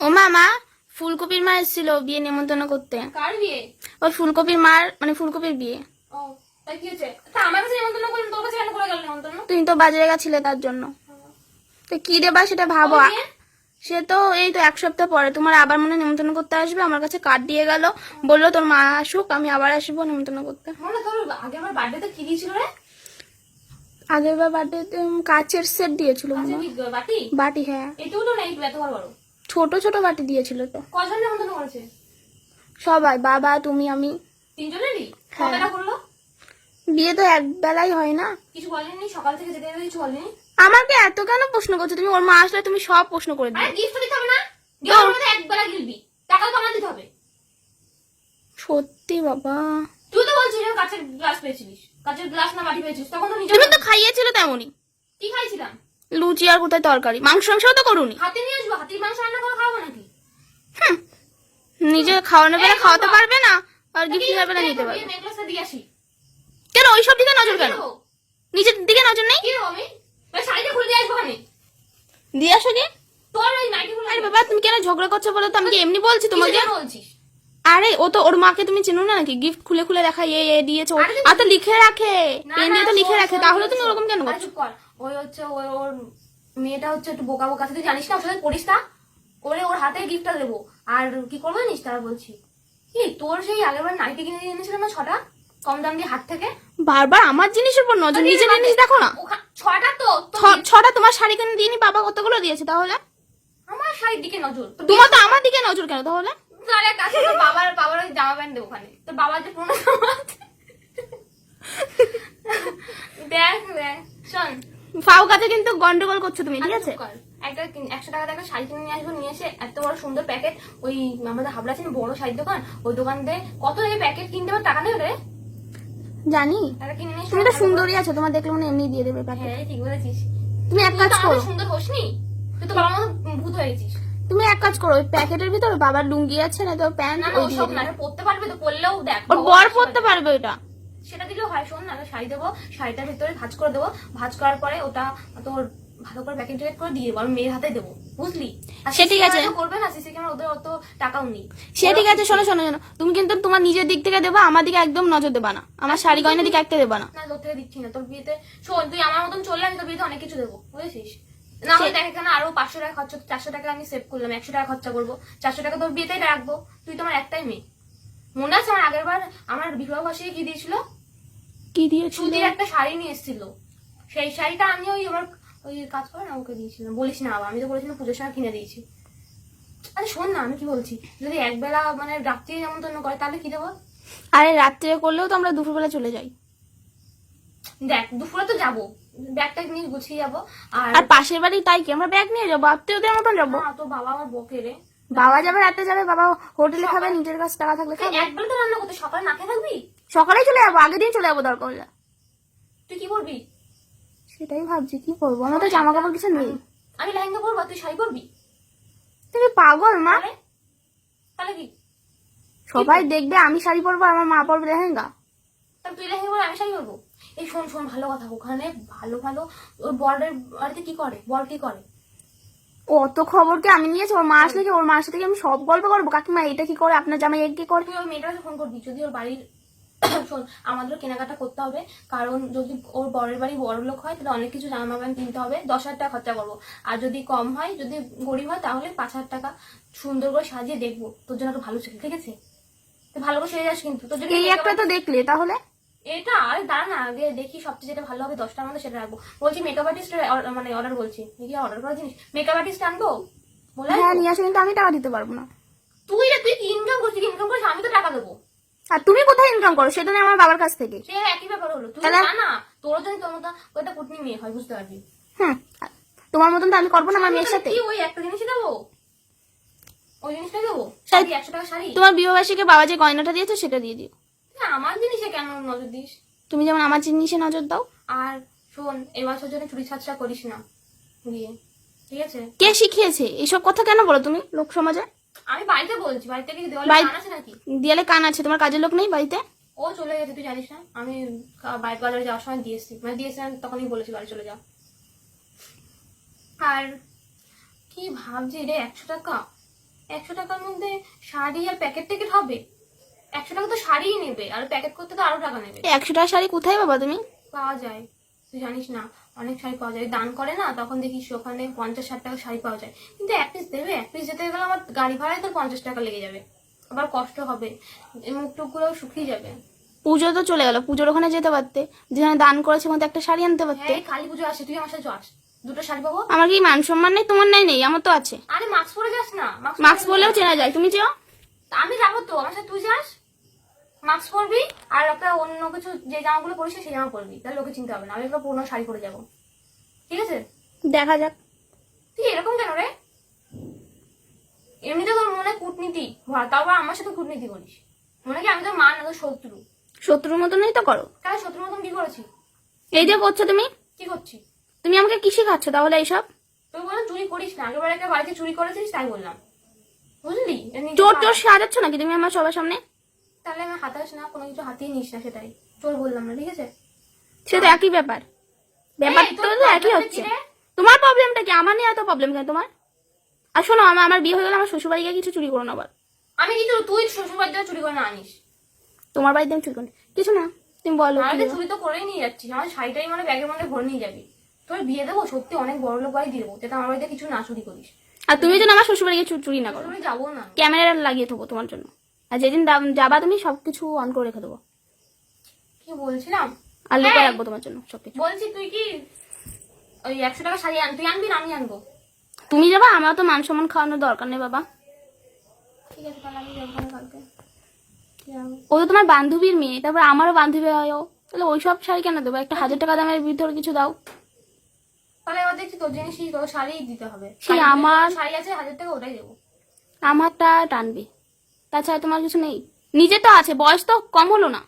ও মামা ফুলকপির মা এসেছিল বিয়ে নেমন্তন্ন করতে। কার বিয়ে? ওই ফুলকপির মার মানে ফুলকপির বিয়ে। ও তাই কি হয়েছে? তা আমার কাছে নিমন্ত্রণ করলেন তোর কাছে কেন করে গেল নিমন্ত্রণ তুমি তো বাজারে গেছিলে তার জন্য। তো কি দেবা সেটা ভাবো। সে তো এই তো এক সপ্তাহ পরে। তোমার আবার মনে নিমন্ত্রণ করতে আসবে? আমার কাছে কার্ড দিয়ে গেল। বলল তোর মা আসুক আমি আবার আসব নেমন্তন্ন করতে। মনে আগে আমার বার্থডে কি দিয়েছিল রে? আগের বার বার্থডে কাচের সেট দিয়েছিল বাটি? বাটি হ্যাঁ। এটুকু তো নেই এত বড় বড়। ছোট ছোট বাটি দিয়েছিল তো। করেছে সবাই বাবা তুমি আমি। তিনজনেরই? হ্যাঁ। কতটা করল? বিয়ে তো এক বেলাই হয় না। কিছু বলেনি? সকাল থেকে যেতে যেতে কিছু বলেনি? আমাকে এত কেন প্রশ্ন করছ? তুমি ওর মা আসলে তুমি সব প্রশ্ন করে আরে গিফট দিতে হবে না। গিফট একবেলা গিলবি। টাকা তো আমার দিতে হবে। সত্যি বাবা। তুই তো বলছিস কাঁচের গ্লাস পেয়েছিলিস। কাঁচের গ্লাস না বাটি পেয়েছিস তখন তো নিজে তুমি তো খাইয়েছিলে তেমনই। কি খাইছিলাম? লুচি আর কোথায় তরকারি? মাংস মাংসও তো করুনি। হাতে নিয়ে আসব হাতির মাংস রান্না করে খাব নাকি? নিজে খাওয়ানো বেলা খাওয়াতে পারবে না? আর গিফট দেওয়ার বেলা নিতে পারবে। কেন ওই সব দিকে নজর কেন? নিজের দিকে নজর নেই? দিয়ে আসো খুলে আরে বাবা তুমি কেন ঝগড়া করছ বলো তো? আমি এমনি বলছি তোমাকে? আরে ও তো ওর মাকে তুমি চেনো না নাকি? গিফট খুলে খুলে দেখা এ এ দিয়েছে আর তো লিখে রাখে। না, পেন দিয়ে তো লিখে রাখে। তাহলে তুমি ওরকম কেন করছ? ওই হচ্ছে ওই ওর মেয়েটা হচ্ছে একটু বোকা বোকা তুই জানিস না ওর সাথে পড়িস না? ওরে ওর হাতে গিফটটা দেবো। আর কি করব জানিস? তারা বলছি কি তোর সেই আগেরবার নাইটি কিনে দিয়ে এনেছিলাম না ছটা? কম দাম দিয়ে হাত থেকে? বারবার আমার জিনিসের উপর নজর নিজের জিনিস দেখো না। ছটা তো ছটা তোমার শাড়ি কিনে দিইনি বাবা কতগুলো দিয়েছে তাহলে? আমার শাড়ির দিকে নজর। তোমার তো আমার দিকে নজর কেন তাহলে? কাজ বাবার বাবার ওই জামা প্যান্ট দেবো ওখানে। তোর বাবার যে পুরোনো জামা দেখ দেখ শোন। ফাউ কাছে কিন্তু গন্ডগোল করছ তুমি ঠিক আছে? কর। একটা একশো টাকা একটা শাড়ি কিনে নিয়ে আসব নিয়ে এসে এত বড় সুন্দর প্যাকেট ওই আমাদের হাবড়া আছে বড় শাড়ির দোকান ওই দোকান দিয়ে কত এই প্যাকেট কিনতে পারে টাকা নেই রে জানি। টাকা তুমি তো ভালো সুন্দরী আছো তোমার দেখলে মনে এমনি দিয়ে দেবে প্যাকেট হ্যাঁ ঠিক বলেছিস। তুমি এক কাজ করো। সুন্দর হোসনি? তুই তো বাবার মতো ভূত হয়ে গেছিস তুমি এক কাজ করো ওই প্যাকেটের ভিতর বাবার লুঙ্গি আছে না তো প্যান্ট ওই দিয়ে না পড়তে পারবে তো পড়লেও দেখ ওর বর পরতে পারবে ওইটা সেটা দিলেও হয় শোন না একটা শাড়ি দেবো শাড়িটার ভিতরে ভাজ করে দেবো। ভাজ করার পরে ওটা তোর ভালো করে প্যাকেট ট্যাকেট করে দিয়ে দেবো আমি মেয়ের হাতে দেবো বুঝলি? সে ঠিক আছে। করবে না? সিসি ক্যামেরা ওদের অত টাকাও নেই? সে ঠিক আছে শোনো শোনো শোনো। তুমি কিন্তু তোমার নিজের দিক থেকে দেবা আমার দিকে একদম নজর দেবা না। আমার শাড়ি গয়নার দিকে একটা দেবা না। না তোর থেকে দিচ্ছি না তোর বিয়েতে শোন তুই আমার মতন চললে আমি তোর বিয়েতে অনেক কিছু দেবো বুঝেছিস? না হলে দেখ এখানে আরও পাঁচশো টাকা খরচা চারশো টাকা আমি সেভ করলাম একশো টাকা খরচা করব। চারশো টাকা তোর বিয়েতেই রাখব। তুই তোমার একটাই মেয়ে। মনে আছে আমার আগের বার আমার বিবাহ বার্ষিকী কি দিয়েছিল? কি দিয়েছিল? সুতির একটা শাড়ি নিয়ে এসেছিল। সেই শাড়িটা আমি ওই আমার ওই কাজ করে না ওকে দিয়েছিলাম। বলিস না আমি তো বলেছিলাম পুজোর সময় কিনে দিয়েছি। আরে শোন না আমি কি বলছি? যদি একবেলা মানে রাত্রি যেমন তন্ন করে তাহলে কি দেবো? আরে রাত্রে করলেও তো আমরা দুপুরবেলা চলে যাই। দেখ দুপুরে তো যাব। ব্যাগটা নিয়ে গুছিয়ে যাব। আর আর পাশের বাড়ি তাই কি? আমরা ব্যাগ নিয়ে যাব আত্মীয়দের মতন যাব। না, তোর বাবা আমার বকে রে। বাবা যাবে রাতে যাবে বাবা হোটেলে খাবে নিজের কাছে টাকা থাকলে খাবে। একবেলা তো রান্না করতে সকালে না খেয়ে থাকবি? সকালেই চলে যাব আগের দিন চলে যাব দরকার হলে। তুই কি করবি সেটাই ভাবছি কি করব আমার তো জামা কাপড় কিছু নেই। আমি লেহেঙ্গা পরবো তুই শাড়ি পরবি? তুমি পাগল মা। তাহলে? কি? সবাই দেখবে আমি শাড়ি পরবো আমার মা পরবে লেহেঙ্গা। তাহলে তুই লেহেঙ্গা পরে আমি শাড়ি পরবো? এই শোন শোন ভালো কথা ওখানে ভালো ভালো ওর বরের বাড়িতে কি করে? বর কি করে? অত খবর কি আমি নিয়েছি ওর মা আসলে কি ওর মার সাথে আমি সব গল্প করব? কাকিমা এটা কি করে? আপনার জামাই এক কি করে? তুই ওই মেয়েটাকে ফোন করবি যদি ওর বাড়ির শোন আমাদেরও কেনাকাটা করতে হবে। কারণ যদি ওর বরের বাড়ি বড় লোক হয় তাহলে অনেক কিছু জামা প্যান্ট কিনতে হবে। দশ হাজার টাকা খরচা করব। আর যদি কম হয় যদি গরিব হয় তাহলে পাঁচ হাজার টাকা সুন্দর করে সাজিয়ে দেখব। তোর জন্য একটু ভালো ছিল ঠিক আছে? ভালো করে সেরে যাস কিন্তু। তোর এই একটা তো দেখলে তাহলে? এটা আরে দাঁড়া না আগে দেখি সবচেয়ে যেটা ভালো হবে দশটার মধ্যে সেটা রাখব। বলছি মেকআপ আর্টিস্ট মানে অর্ডার বলছি। দেখি অর্ডার করা জিনিস? মেকআপ আর্টিস্ট আনব? বলে হ্যাঁ নিয়ে আসো কিন্তু আমি টাকা দিতে পারব না। তুই তুই ইনকাম করছিস ইনকাম করছিস আমি তো টাকা দেবো। আর তুমি কোথায় ইনকাম করো? সেটা নিয়ে আমার বাবার কাছ থেকে। সে একই ব্যাপার হলো। তুই? না না তোর জন্য তোর মতো ওটা কুটনি মেয়ে হয় বুঝতে পারবি? হুম তোমার মতন তো আমি করব না আমার মেয়ের সাথে ওই একটা জিনিসই দেবো। ওই জিনিসটা দেবো। শাড়ি- একশো টাকা শাড়ি। তোমার বিবাহবার্ষিকে বাবা যে গয়নাটা দিয়েছে সেটা দিয়ে দিও। আমার জিনিসে কেন নজর দিস? তুমি যেমন আমার জিনিসে নজর দাও। আর শোন এই বছর জন্য চুরি ছাড়ছা করিস না। বিয়ে ঠিক আছে? কে শিখিয়েছে? এইসব কথা কেন বলো তুমি লোক সমাজে? আমি বাড়িতে বলছি বাড়িতে কি দেওয়ালে কান আছে নাকি? দিয়ালে কান আছে তোমার কাজের লোক নেই বাড়িতে? ও চলে গেছে তুই জানিস না? আমি কা- বাইরে বাজারে যাওয়ার সময় দিয়ে মানে দিয়ে তখনই বলেছি বাড়ি চলে যাও। আর কি ভাবছি রে একশো টাকা? একশো টাকার মধ্যে শাড়ি আর প্যাকেট ট্যাকেট হবে? একশো টাকা তো শাড়িই নেবে আর প্যাকেট করতে তো আরও টাকা নেবে। একশো টাকা শাড়ি কোথায় বাবা তুমি? পাওয়া যায় তুই জানিস না। অনেক শাড়ি পাওয়া যায়। দান করে না তখন দেখিস ওখানে পঞ্চাশ ষাট টাকা শাড়ি পাওয়া যায়। কিন্তু এক পিস দেবে এক পিস যেতে গেলে আমার গাড়ি ভাড়ায় তোর পঞ্চাশ টাকা লেগে যাবে। আবার কষ্ট হবে এই মুখ টুকগুলো শুকিয়ে যাবে। পুজো তো চলে গেল পুজোর ওখানে যেতে পারতে। যেখানে দান করেছে মধ্যে একটা শাড়ি আনতে পারতে। হ্যাঁ এই কালী পুজো আসে তুই আমার সাথে যাস। দুটো শাড়ি পাবো? আমার কি মান সম্মান নেই? তোমার নাই নেই আমার তো আছে। আরে মাস্ক পরে যাস না। মাস্ক পরলেও চেনা যায় তুমি চেও? আমি যাব তো আমার সাথে তুই যাস? মাস্ক পরবি আর একটা অন্য কিছু যে জামাগুলো পরিস সেই জামা পরবি। তাহলে লোকে চিনতে হবে না আমি একটা পুরোনো শাড়ি পরে যাব। ঠিক আছে? দেখা যাক। তুই এরকম কেন রে? এমনিতে তোর মনে কূটনীতি তাও আমার সাথে কূটনীতি করিস। মনে কি আমি তোর মা না তোর শত্রু। শত্রুর মতনই তো করো। তাহলে শত্রুর মতন কি করেছি? এই যে করছ তুমি? কি করছি? তুমি আমাকে কি শেখাচ্ছ তাহলে এইসব? তুই বললাম চুরি করিস না। আগেবার একটা বাড়িতে চুরি করেছিস তাই বললাম। বুঝলি? চোর চোর সাজাচ্ছ নাকি তুমি আমার সবার সামনে? তাহলে আমি হাতাস না কোনো কিছু হাতিয়ে নিস না সেটাই। চোর বললাম না ঠিক আছে? সেটা তো একই ব্যাপার। ব্যাপার তো একই হচ্ছে। কি তোমার প্রবলেমটা কি? আমার নিয়ে এত প্রবলেম কেন তোমার? আর শোনো আমার আমার বিয়ে হয়ে গেলে আমার শ্বশুর বাড়ি গিয়ে কিছু চুরি করো না আবার। আমি কিন্তু তুই শ্বশুর বাড়িতে চুরি করে না আনিস। তোমার বাড়িতে আমি চুরি করি কিছু না তুমি বলো আমি চুরি তো করেই নিয়ে যাচ্ছিস। আমার শাড়িটাই মানে ব্যাগের মধ্যে ভরে নিয়ে যাবি। তোর বিয়ে দেবো সত্যি অনেক বড় লোক বাড়ি দিয়ে দেবো যাতে আমার বাড়িতে কিছু না চুরি করিস। আর তুমি যেন আমার শ্বশুর বাড়ি গিয়ে চুরি- না করো। বাড়ি যাব না। ক্যামেরা লাগিয়ে থবো তোমার জন্য। আর যেদিন যাবা তুমি সবকিছু অন করে রেখে দেবো। কি বলছিলাম? আর লুকিয়ে হ্যাঁ। রাখব তোমার জন্য সবকিছু। বলছি তুই কি ওই একশো টাকা শাড়ি আন তুই আনবি না আমি আনব? তুমি যাবা আমার তো মান সম্মান খাওয়ানোর দরকার নেই বাবা। ঠিক আছে তাহলে আমি যাব কালকে। ও তো তোমার বান্ধবীর মেয়ে তারপর আমারও বান্ধবী হয় ও। তাহলে ওইসব শাড়ি কেন দেবো? একটা হাজার টাকা দামের ভিতরে কিছু দাও। তাহলে এবার দেখছি তোর জিনিসই তোর শাড়িই দিতে হবে। সেই আমার- শাড়ি আছে হাজার টাকা ওটাই দেবো। আমারটা টানবে। তাছাড়া তোমার কিছু নেই। নিজে তো আছে বয়স তো কম হলো না।